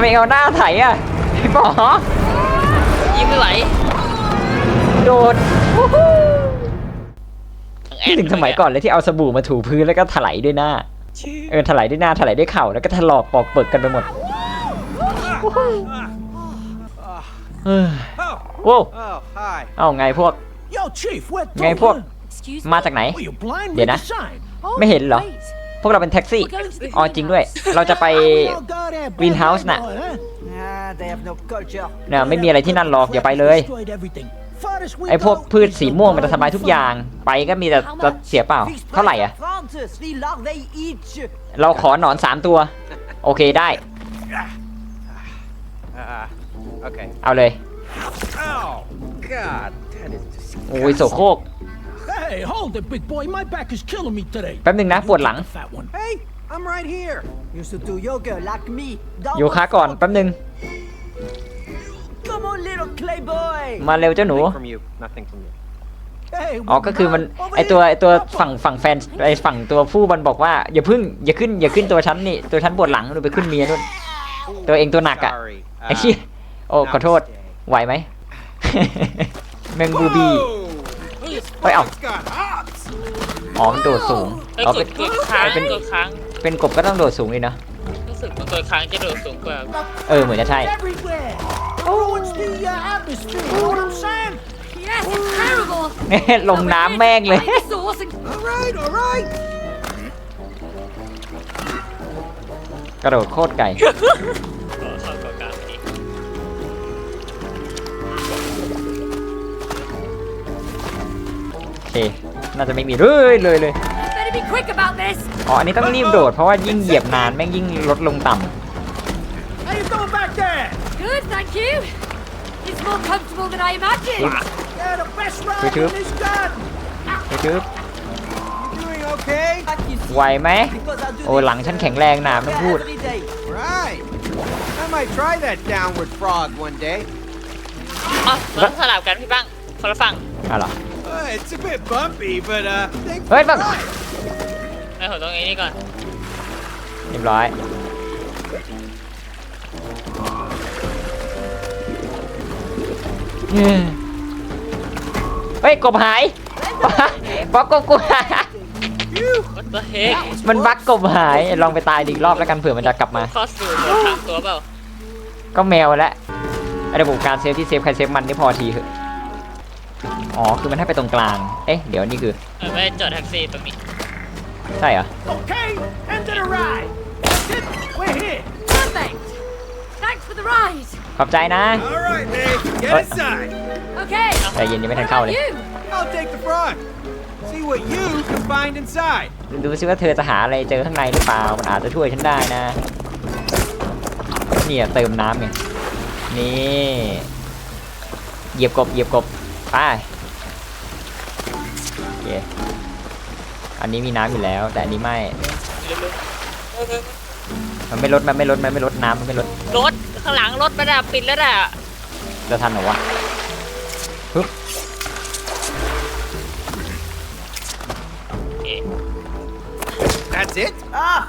ไมเอาหน้าไถอะพี่ป๋อยิงไม่ไหวโดดวู้ฮู้แอคิดดถึงสมัยก่อนเลยที่เอาสบู่มาถูพื้นแล้วก็ถลายด้วยหน้า เออถลายด้วยหน้าถลายด้วยเข่าแล้วก็ถลอกปอกเปิกกันไปหมดเฮ้ย Oh, โว้ oh, hi. เอาไงพวก Yo, Chief, where ไงพวก Excuse มา me? จากไหน Oh, you blind? Vậy Read đó. the sign. Oh, ไม่เห็นเหรอ great. พวกเราเป็นแท็กซี่ We're going to the อ๋อจริงด้วย เราจะไป We all go there, Greenhouse bad น่ะ boy, huh? Ah, they have no culture. เนี่ยไม่มีอะไรที่นั่นหรอกอย่าไปเลย Destroyed everything. Farthest we ไอพวก go, พืช we สี go ม่วงมัน down จะทำลายทุกอย่าง ไปก็มีแต่จะเสียเปล่า Fixed เท่าไหร่ price อะ of France, three larvae each. เราขอหนอนสามตัว โอเคได้ Uh, okay. เอาเลย Oh, God, that is โอ้ยโสโครก Hey, hold it, big boy. My back is killing me today. แป๊บนึงนะปวดหลัง The fat one. Hey, I'm right here. Used to do yoga like me. โยคะก่อนแป๊บนึง Come on, little clay boy. มาเร็วเจ้าหนู Nothing from you. Nothing from you. Hey, อ๋อ ก็คือมันไอตัวไอตัวฝั่งฝั่งแฟนไอฝั่งตัวผู้มันบอกว่าอย่าพึ่งอย่าขึ้นอย่าขึ้นตัวฉันนี่ตัวฉันปวดหลังดูไปขึ้นเมียนู่น ตัวเองตัวหนักอะ Sorry. ไอ้ชี้ยโอ้ ขอโทษ ไหวไหม แมงบูบี Whoa! This Ôi, ảo. boat's got hops. อ๋อมันโดดสูงเอ้ยอ๋อกเป็ดน กดค้างเป็น กดค้างเป็นกบก็ต้องโดดสูงเลยเนาะรู้สึกว่ากดค้างจะโดดสูงกว่าเออเหมือนจะใช่ everywhere. It ruins the uh, atmosphere. You know what I'm saying? Yes, it's terrible. ลงน้ำแม่งเลย Dinosaurs and All right, all right. กระโดดโคตรไก เค น่าจะไม่มีเลยเลยเลย better be quick about this. อ๋อ อันนี้ต้องรีบโดด เพราะว่ายิ่งเหยียบนานแม่งยิ่งลดลงต่ How you doing back there? Good, thank you. It's more comfortable than I imagined. Yeah, the best ride Good job. in this garden. ำไปจึ๊บ You doing okay? Back you see, ไหวไหม because I do โอ้ this หลังฉันแข็งแรงนะไม่ต้องพูด every day. Right. I might try that downward frog one day. อ๋อมันต้องสลับกันพี่บ้างคนละฝั่งอะเหรอ Uh, it's a bit bumpy, but uh, thanks เฮ้ย for บัง trying. ให้ผมตรงนี้ก่อนเรียบร้อย เฮ้ยกบหายบล็อกกบกูหาย What the heck มันบักกบหายลองไปตายดีกรอบแล้วกันเผื่อมันจะกลับมาข้อสูตรหมดทางตัวเปล่าก็แมวแล้วไอ้ระบบการเซฟที่เซฟใครเซฟมันนี่พอทีเถอะ อ๋อ คือมันให้ไปตรงกลาง เอ๊ะ เดี๋ยวนี่คือเออไม่ได้จอดแท็กซี่ตรงนี้ ใช่เหรอ Okay, end of the ride. That's it. We're here. Perfect. Thanks for the ride. ขอบใจนะ All right, Meg, get What? inside. Okay. ใจเย็นยังไม่ทัน What เข้า about เลย you? I'll take the frog. See what you can find inside. ดูซิว่าเธอจะหาอะไรเจอข้างในหรือเปล่า มันอาจจะช่วยฉันได้นะ เนี่ยเติมน้ำไง นี่ เหยียบกบ เหยียบกบ ไปโอเคอันนี้มีน้ำอยู่แล้ว แต่อันนี้ไม่ มันไม่ลดมันไม่ลดมันไม่ลดน้ำมันไม่ลดรถข้างหลังรถมันอะปิดแล้วอะจะทันเหรอวะปึ๊บโอเค That's it? Ah,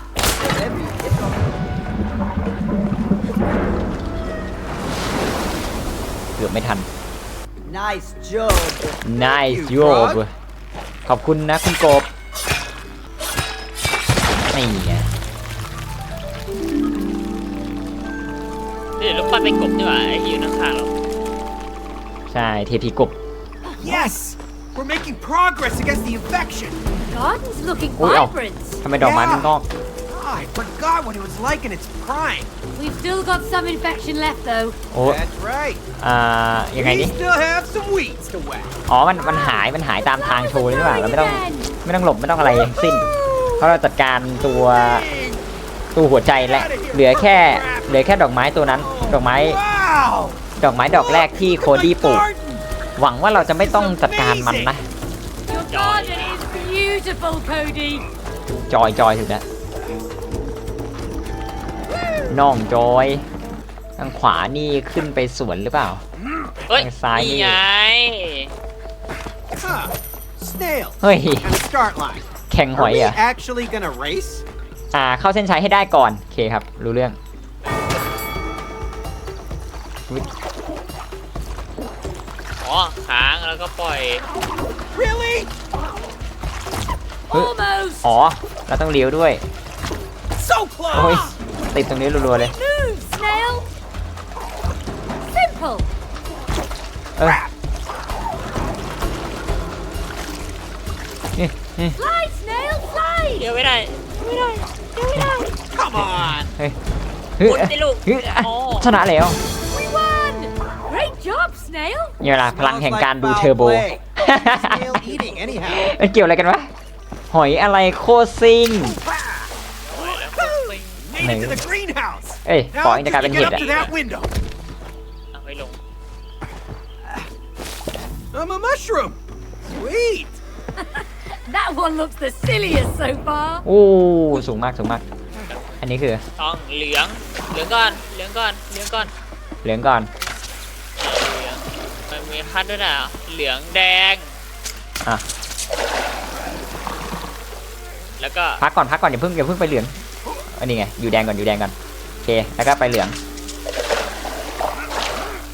heavy. It's all เกือบไม่ทัน Nice job. nice you, job frog. ขอบคุณนะคุณกบนี่ไงเดี๋ยวลูกปั้นเป็นกบดีกว่าไอ้ที่อยู่ข้างๆเราใช่เทพีกบ Yes! We're making progress against the infection. Garden's looking Ôi, ảo. vibrant. ทำไมดอกไม้มันงอก Oh, I forgot what it was like in its prime. We've still got some infection left though. โอ้ That's right. อ่ายังไง We ดิ still have some weeds to whack. อ๋อ มัน มันหาย มันหายตามทางโชว์เลยนี่หว่าเราไม่ต้อง ไม่ต้องหลบ ไม่ต้องอะไรทั้งสิ้น เพราะเราจัดการตัวตัวหัวใจและ เหลือแค่ เหลือแค่ดอกไม้ตัวนั้น ดอกไม้ Wow! ดอกไม้ดอกแรกที่โคดี้ปลูก หวังว่าเราจะไม่ต้องจัดการมันนะ Your garden is beautiful, Cody. จอยจอยถึงแล้ว น้องจอย ทางขวานี่ขึ้นไปสวนหรือเปล่า เฮ้ยทางซ้ายนี่นี่ไง Huh. Snail. เฮ้ย And a start line. แข่งหอ Are ย we เหรอะ actually gonna race? อ่า เข้าเส้นชัยให้ได้ก่อน โอเคครับ รู้เรื่องอ๋อค้างแล้วก็ปล่อย Really? Almost. อ๋อ เราต้องเลี้ยวด้วย So โอ้ย close! ติดตรงนี้รัวๆเลย Move, snail. Simple. เออนี่นี่ Fly, snail, fly. เดี๋ยวไม่ได้ ไม่ได้ เดี๋ยวไม่ได้ Come on! เฮ้ยเฮ้ยคุณสิลูกเฮ้ยอะอ๋อชนะแล้ว We won. Great job, snail. นี่เวลาพลังแห่งการดูเทอร์โบ Snail eating, anyhow. มันเกี่ยวอะไรกันวะ หอยอะไรโคตรซิงโอ้ยแล้วก็ ไป Made it to the greenhouse. เอ้ยปล่อย Now จะกลายเป็น just เห็ get ด up อะ to that window. เอาไปลง I'm a mushroom. Sweet. That one looks the silliest so far. โอ้สูงมากสูงมาก อันนี้คือต้องเหลือง เหลืองก่อน เหลืองก่อน เหลืองก่อน เหลืองก่อนเหลือง มันมีคัดด้วยนะเหลืองแดง อะแล้วก็พักก่อนพักก่อนอย่าเพิ่งอย่าเพิ่งไปเหลือง อันนี้ไง อยู่แดงก่อน อยู่แดงก่อน โอเค แล้วก็ไปเหลือง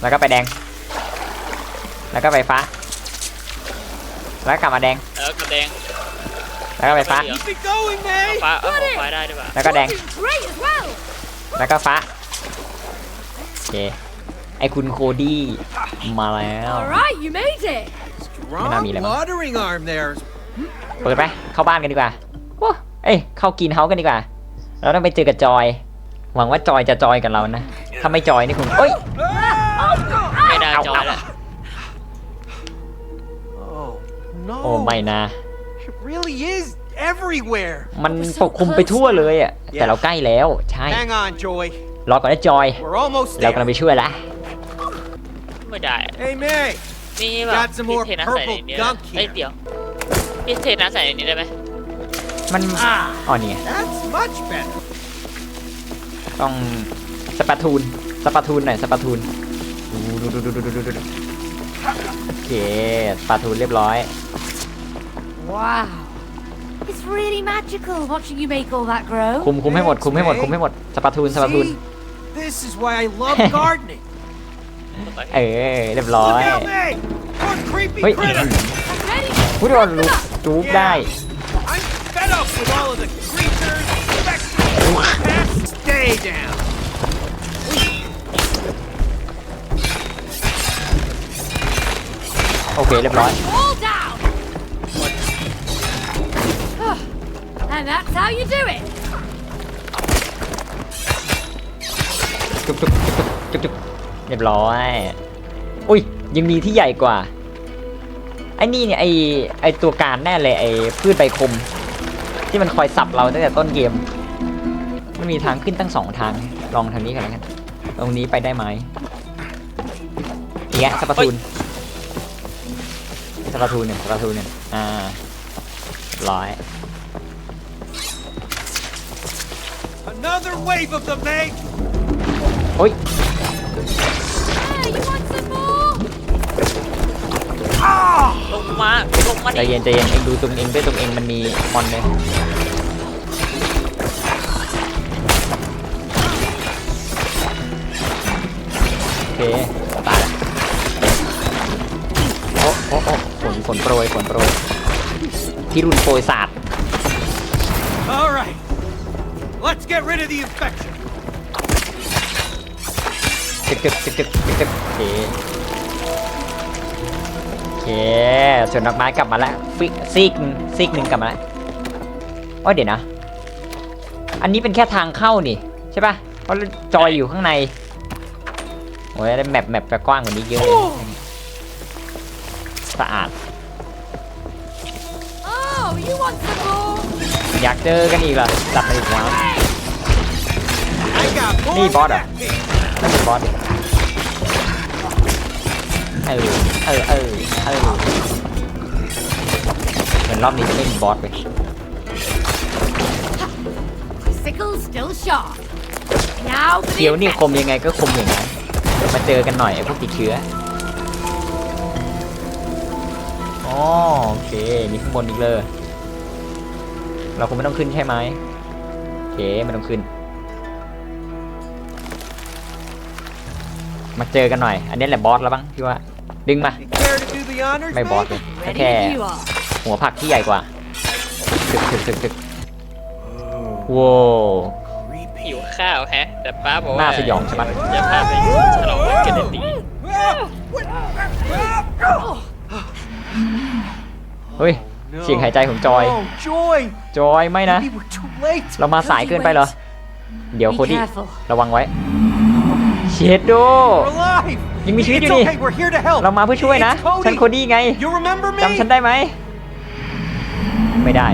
แล้วก็ไปแดง แล้วก็ไปฟ้า แล้วก็กลับมาแดง แล้วก็แดงแล้วก็ไปฟ้า Keep it going, เอา May. ฟ้าเอาฟ้าได้ด้วยป่ะแล้วก็แดง Looking great as well. แล้วก็ฟ้า โอเค ไอคุณโคดี้มาแล้ว All right, you made it. May not be Strong lemon. watering arm there. เปิดไป เข้าบ้านกันดีกว่าโอ้เอ้ย เข้ากินเฮาส์กันดีกว่า เราต้องไปเจอกับจอย หวังว่าจอยจะจอยกับเรานะ ถ้าไม่จอยนี่คุณเอ้ย ไม่ได้เอาจอยเอาแล้ว Oh, no. โอ้ไม่นะ It really is everywhere. มันปกคลุมไปทั่วเลยอะ แต่เราใกล้แล้ว ใช่ Hang on, Joy. รอก่อนนะจอย We're almost เรากำลัง there. ไปช่วยละไม่ได้ Hey, May. นี่แบบ Got some พี่ more เทน้ำใส่ใน purple นี้ gunk นะเอ้ย here. เดี๋ยวพี่เทน้ำใส่ในนี้ได้ไหม มัน Ah, อ๋อนี่ไง that's much better. ต้องสปาทูนสปาทูนหน่อยสปาทูนดูดูดูดูดูดูดูดูโอเคสปาทูนเรียบร้อย Wow. It's really magical watching you make all that grow. คุมคุมให้หมดคุมให้หมดคุมให้หมดสปาทูนสปาทูน See? This is why I love gardening. เออเรียบร้อย Look out, May. More creepy เฮ้ย critters. Ready? พูดว่าลุกจูบได้ I'm fed up with all of the creatures. Pests. Stay down. โอเคเรียบร้อย All down. and that's how you do it. จุกจุกจุกจุกจุกเรียบร้อย อุ้ย ยังมีที่ใหญ่กว่า ไอ้นี่เนี่ยไอไอตัวการแน่เลยไอพืชใบคม ที่มันคอยสับเราตั้งแต่ต้นเกม มันมีทางขึ้นตั้งสองทาง ลองทางนี้กันแล้วกัน ตรงนี้ไปได้ไหมอีกแล้วสปาทูนสปาทูนหนึ่งสปาทูนหนึ่งอ่าเรียบร้อย Another wave of them, May. โอ้ย ลงมาลงมาใจดิเย็นใจเย็นเองดูตรงเองด้วยตรงเองมันมีมอนเลยโอเคตายแล้วโอ้โอ้โอ้ฝนฝนโปรยฝนโปรยที่รุนโปรยศาสตร์ All right. Let's get rid of the infection. จึกจึกจึกจึกจึกจึกโอเคโอ เคส่วนดอกไม้กลับมาแล้วฟิซีกหนึ่งซีกหนึ่งกลับมาแล้วโอ้ยเดี๋ยวนะ อันนี้เป็นแค่ทางเข้านี่ใช่ปะเพราะจอยอยู่ข้างในโอ้ยแมปแมปจะกว้างกว่านี้เยอะเลยสะอาด Oh, you want some more? อยากเจอกันอีกเหรอจับมาอีกแล้ว I got more. Hey, where Boda. that came นั่นเป็นบอสดิ เออเออเออเออเหมือนรอบนี้จะไม่มีบอสไป Sickle still sharp. Now เคี้ยวนี่คมยังไงก็คมอย่างนั้นเดี๋ยวมาเจอกันหน่อยไอ้พวกติดเชื้ออ๋อโอเค มีข้างบนอีกเลย เราคงไม่ต้องขึ้นใช่ไหมโอเคไม่ต้องขึ้น มาเจอกันหน่อย อันนี้แหละบอสแล้วบ้างพี่ว่า ดึงมา You care to do the honors, ไม่บอส man? เลย Ready แค่ if you are. หัวผักที่ใหญ่กว่าตึกตึกตึกตึกโว้วหิวข้าวแฮะ แต่ป้าบอกว่าน่าสยองใช่ไหมจะพาไปฉลองวันเกิดตีเฮ้ยเสียงหายใจของจอย Oh, Joy! จอยไม่นะ We were too late. เรามาสายเกินไปเหรอ เดี๋ยว Be โคดี้ careful. ระวังไว้ เชดโด We're alive. ยังมีชีวิตอยู่ It's นี่ okay, we're here to help. เรามาเพื่อช่วยนะ It's Cody. ฉันโคดี้ไง You remember me? จำฉันได้ไหม ไม่ได้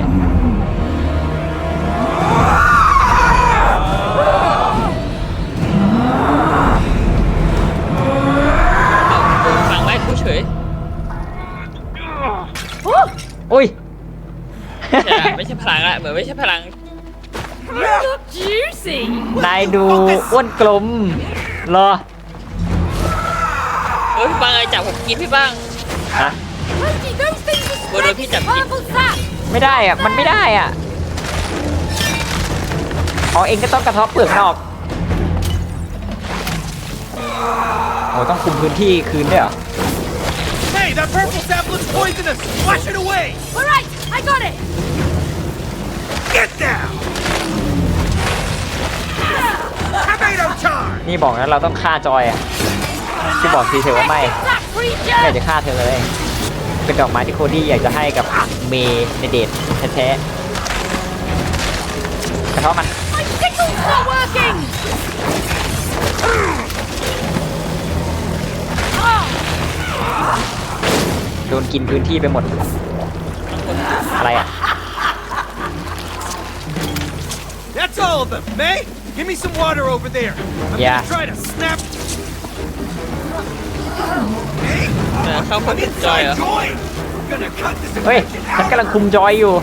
ฟังไว้กูเฉยอุ้ย ใช่ไม่ใช่พลังละเหมือนไม่ใช่พลัง Juicy! นายดูอ้วนกลมเหรอ เออพี่บังไงจับผมกินพี่บ้างฮะ Cody, those things are Well, spreading look, the it's a- purple sap! ไม่ได้อะมันไม่ได้อะอ๋อเองก็ต้องกระเทบเปลือกมันออกโอ้ต้องคุมพื้นที่คืนด้วยเหรอ Hey, that purple sap looks poisonous. Wash it away. Alright, I got it! Get down. Tomato time. นี่บอกนะเราต้องฆ่าจอยอะ ที่บอกทีเถอะว่าไม่ Sap ไม่อยาก creature! จะฆ่าเธอเลย เป็นดอกไม้ที่โคดี้อยากจะให้กับเมย์ในเดทแท้ๆกระเทาะมัน My sickle's not working! Oh, โดนกินพื้นที่ไปหมด อะไรอะ That's all of them. May, give me some water over there. I'm Yeah. gonna try to snap. เข้าคนจอยเฮ้ยฉันกำลังคุมจอยอยู่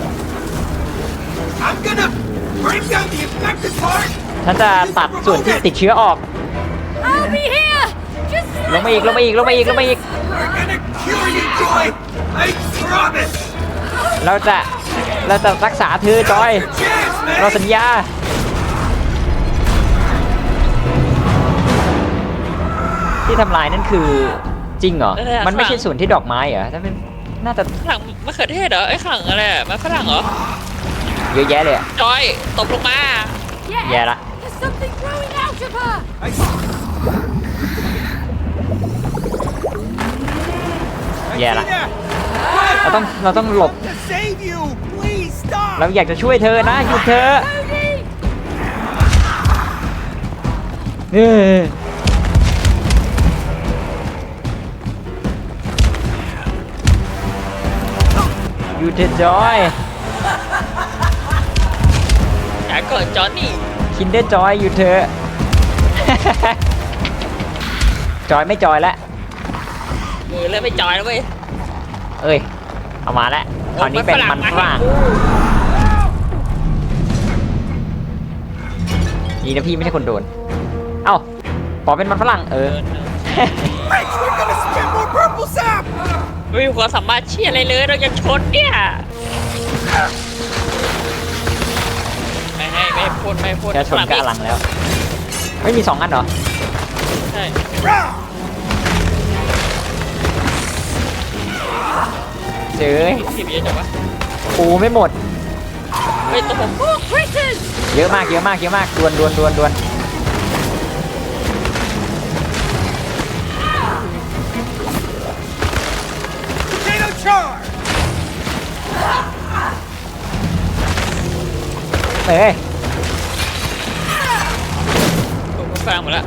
ฉันจะตัดส่วนที่ติดเชื้อออก ลงมาอีกลงมาอีกลงมาอีกลงมาอีก เราจะเราจะรักษาเธอจอย เราสัญญาที่ทำลายนั่นคือ จริงเหรอ เออมันไม่ค่ะใช่ส่วนที่ดอกไม้เหรอถ้าเป็นน่าจะฝรั่งมะเขือเทศเหรอไอ้ยฝรั่งอะไรอะมะฝรั่งเหรอเยอะแยะเลยอะจอยตบลงมา Yeah! Yeah, that- There's something growing out of her! I, แย่ละ see that. เราต้องเราต้องหลบ To save you, please stop. เราอยากจะช่วยเธอนะหยุดเธอ Cody! เออ ยุดเธอจอยอย่าเกิดจอนนี่คินเดอร์จอยอยู่เธอะจอยไม่จอยแล้วมือเริ่มไม่จอยแล้วเว้ยเอ้ย เอามาแล้วคราวนี้เป็นมันฝรั่งนี่นะพี่ไม่ใช่คนโดน เอ้าปอเป็นมันฝรั่งเออ Rich, we're gonna spit more purple sap. ไม่มีความสามารถเชี่ยอะไรเลยเรายังชนเนี่ยไม่ให้ไม่ให้พ่นไม่ให้พ่นแค่ชนก็อลังแล้ว ไม่มีสองอันเหรอ ใช่ Rah. เจอทีมเยอะจังวะปูไม่หมด เฮ้ยตัวผม More critters! เยอะมากเยอะมากเยอะมากดวนดวนดวนดวน เอ้ยผมก็ฟังหมดแล้ว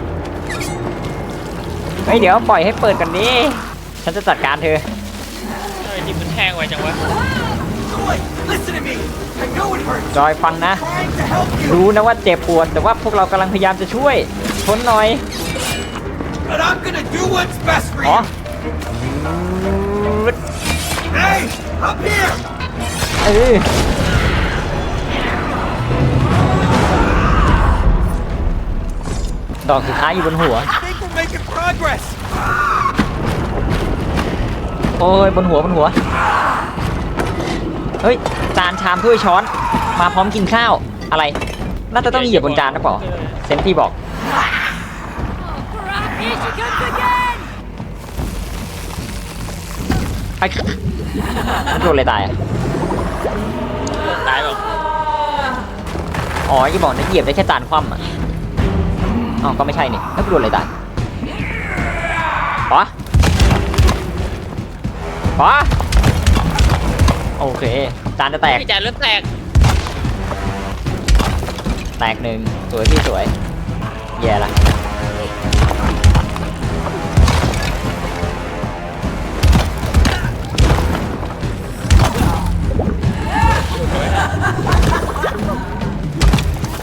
เฮ้ยเดี๋ยวปล่อยให้เปิดกันนี้ ฉันจะจัดการเธอ ทำไมทีมมันแห้งไวจังวะ Joy, listen to me. I know it hurts. จอยฟังนะ Trying to help you, รู้นะว่าเจ็บปวด แต่ว่าพวกเรากำลังพยายามจะช่วยทนหน่อย but I'm gonna do what's best for อ๋อ you. Hey, up here. เออ ดอกสุดท้ายอยู่บนหัว I think we're making progress. โอ้ยบนหัวบนหัว เฮ้ย จานชามถ้วยช้อน มาพร้อมกินข้าว อะไร น่าจะต้องเหยียบบนจานหรือเปล่าเซนที่บอก Oh, crap Here she comes again! ไอ้มันโดนอะไรตายอะตายบอกอ๋อยี่บอกนะเหยียบได้แค่จานคว่ำอะ อ๋อก็ไม่ใช่นี่แล้วกูโดนอะไรตายปะปะโอเค จานจะแตก พี่จานเริ่มแตกแตกหนึ่งสวยพี่สวย แย่ละ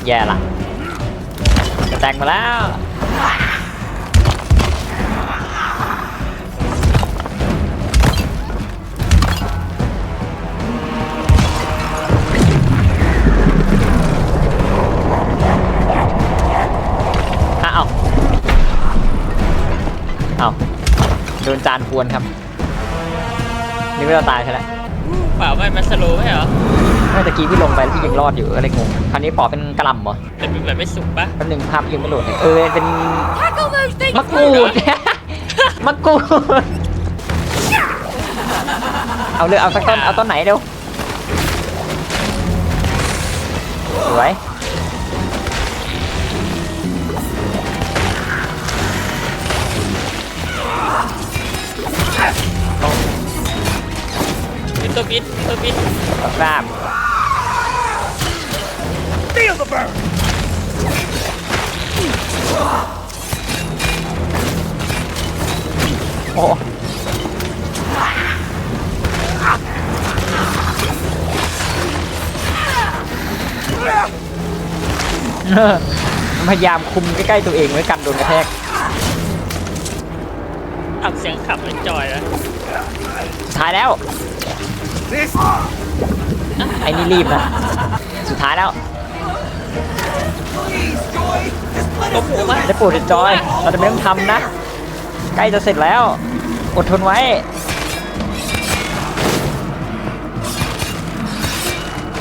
แย่ละจะ แตกมาแล้ว อ้าวอ้าวโดนจานกวนครับ นี่ไม่เราตายใช่แล้ว เปล่าไม่มันสโลว์ไม่เหรอเมื่อตะกี้พี่ลงไปแล้วพี่ยังรอดอยู่ก็เลยงงคราวนี้ปอเป็นกระหล่ำเหรอแต่เป็นแบบไม่สุกปะแป๊บนึงภาพยังไม่โหลดเลยเออเป็น Tackle those things! มะกรูด มะกรูด เอาเลยเอาสักต้น เอาต้นไหนเร็ว สวย มีตัวบิดมีตัวบิดทราบ Feel the burn! โอ้เออพยายามคุมใกล้ๆตัวเองไว้กันโดนกระแทกทำเสียงขับเป็นจอยแล้วสุดท้ายแล้ว This ไอ้นี่รีบนะ สุดท้ายแล้ว please, Joy! Just let ตบหัวมาได้โปรดจอย เราจะไม่ต้องทำนะ ใกล้จะเสร็จแล้ว อดทนไว้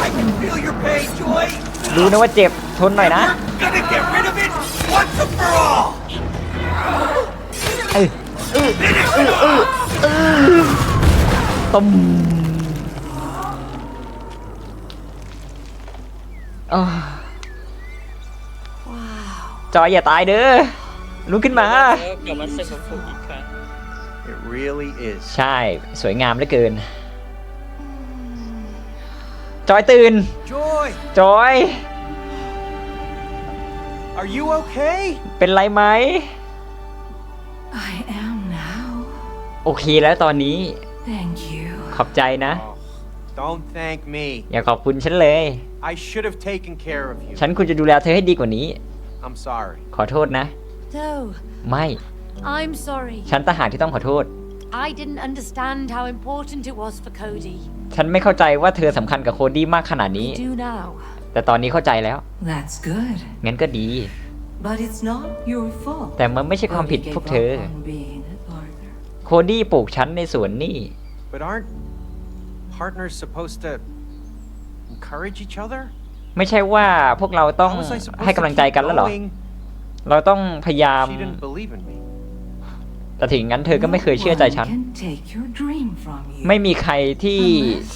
I can feel your pain, Joy! ดูนะว่าเจ็บ ทนหน่อยนะ Gonna get rid of it once and for all! เออเออเออเออเออต้ม อ้าวจอยอย่าตายเด้อลุกขึ้นมาเออกลับมาเซ็นของผมอีกครั้ง It really is. ใช่ สวยงามเหลือเกิน จอยตื่น Joy, จอย are you okay? เป็นไรไหม I am now. โอเคแล้วตอนนี้ Thank you. ขอบใจนะ Oh, don't thank me. อย่าขอบคุณฉันเลย I should have taken care of you. ฉันควรจะดูแลเธอให้ดีกว่านี้ I'm sorry. ขอโทษนะ No, ไม่ I'm sorry. ฉันต่างหากที่ต้องขอโทษ I didn't understand how important it was for Cody. ฉันไม่เข้าใจว่าเธอสำคัญกับโคดี้มากขนาดนี้ Do now. แต่ตอนนี้เข้าใจแล้ว That's good. งั้นก็ดี But it's not your fault. แต่มันไม่ใช่ความผิด Cody พวก gave เธอ up on being a partner. โคดี้ปลูกฉันในสวนนี่ But aren't partners supposed to encourage each other? ไม่ใช่ว่าพวกเราต้อง How was I supposed ให้กำลังใจ to keep กันแล้วเหรอ going? เราต้องพยายาม She didn't believe in me. แต่ถึงงั้นเธอก็ไม่เคยเชื่อใจฉัน No one can take your dream from you. ไม่มีใครที่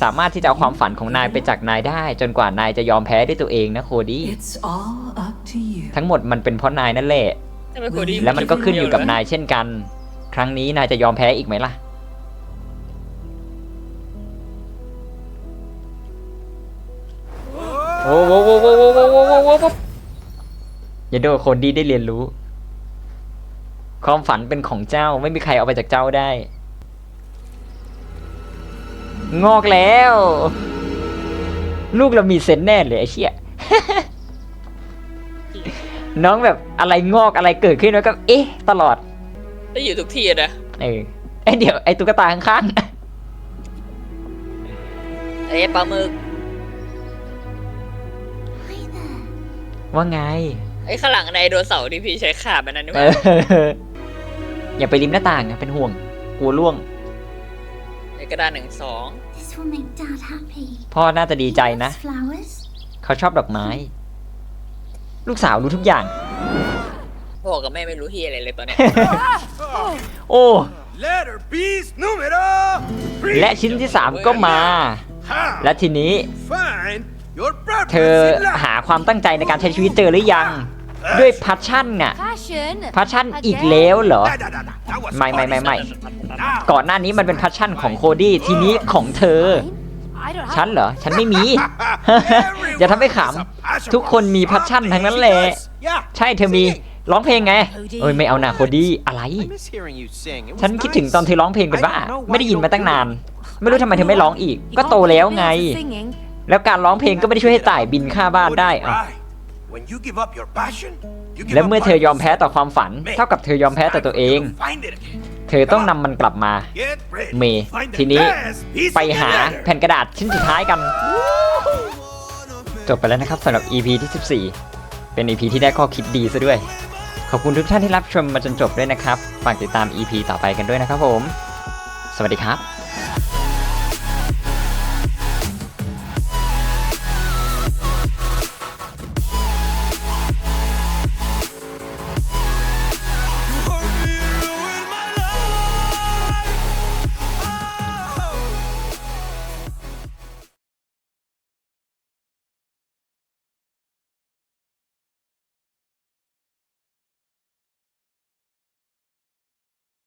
สามารถที่จะเอาความฝันของนายไปจากนายได้ จนกว่านายจะยอมแพ้ด้วยตัวเองนะโคดี้ It's all up to you. ทั้งหมดมันเป็นเพราะนายนั่นแหละ ทำไมโคดี้แล้วมันก็ขึ้นอยู่กับนายเช่นกัน ครั้งนี้นายจะยอมแพ้อีกไหมล่ะ โอ้โหโอ้โหโอ้โหโอ้โหโอ้โหอ้โาโดคนดีได้เรียนรู้ ความฝันเป็นของเจ้าไม่มีใครเอาไปจากเจ้าได้ งอกแล้ว ลูกเรามีเซนแน่เลยไอ้เชี่ยน้องแบบอะไรงอกอะไรเกิดขึ้นแล้วก็เอ๊ะ ตลอดได้อยู่ทุกที่นะเออไอเดี๋ยวไอตุ๊กตาข้างๆ เอ้ยปลาหมึก ว่าไง ไอ้ข้างหลังในไดโนเสาร์ที่พี่ใช้ขาบมันนั้นนี่หเอว่าออย่าไปริมหน้าต่างนะเป็นห่วงกลัวล่วงไอ้กระดานหนึ่งสอง This will make Dad happy. พ่อน่าจะดีใจนะ He loves flowers. เขาชอบดอกไม้ ลูกสาวรู้ทุกอย่าง พ่อกับแม่ไม่รู้ที่อะไรเลยตอนเนี้ย โอ้ Letter piece numero และชิ้นที่ 3 ก็มา How และทีนี้ find your purpose เธอ in life. หาความตั้งใจในการใช้ชีวิตเจอหรือยัง ด้วยพัชชั่นน่ะ Passion. พัชชั่นอีกแล้วเหรอ Da, da, da, da. That was ไม่ไม่ไม่ไม่ Now, ก่อนหน้านี้มันเป็นพัชชั่นของโคดี้ทีนี้ของเธอ I don't have. ฉันเหรอ ฉันไม่มี everyone อย่าทำให้ข has a passion ำทุกคนมีพัชชั่นทั้งนั้นแหละ Yeah. ใช่เธอมีร้องเพลงไง เอ้ยไม่เอาหนาโคดี้อะไร miss hearing you sing. It was ฉันคิดถึง nice. ตอนเธอร้องเพลงเป็นบ้า ไม่ได้ยินมาตั้งนาน ไม่รู้ทำไมเธอไม่ร้องอีก ก็โตแล้วไง Singing. แล้วการร้องเพลงก็ไม่ได้ช่วยให้จ่ายบินค่าบ้านได้อะ Right. When you give up your passion, you give และ up เมื่อเธอยอม purpose. แพ้ต่อความฝัน เท่ากับเธอยอมแพ้ต่อตัวเอง Find it again. เธอต้องนำมันกลับมา Get ready. เมย์ Find the ทีนี้ last piece ไป of the หา letter. แผ่นกระดาษชิ้นสุดท้ายกัน จบไปแล้วนะครับสำหรับ EP ที่ 14 เป็น EP ที่ได้ข้อคิดดีซะด้วย ขอบคุณทุกท่านที่รับชมมาจนจบด้วยนะครับ ฝากติดตาม EP ต่อไปกันด้วยนะครับผม สวัสดีครับ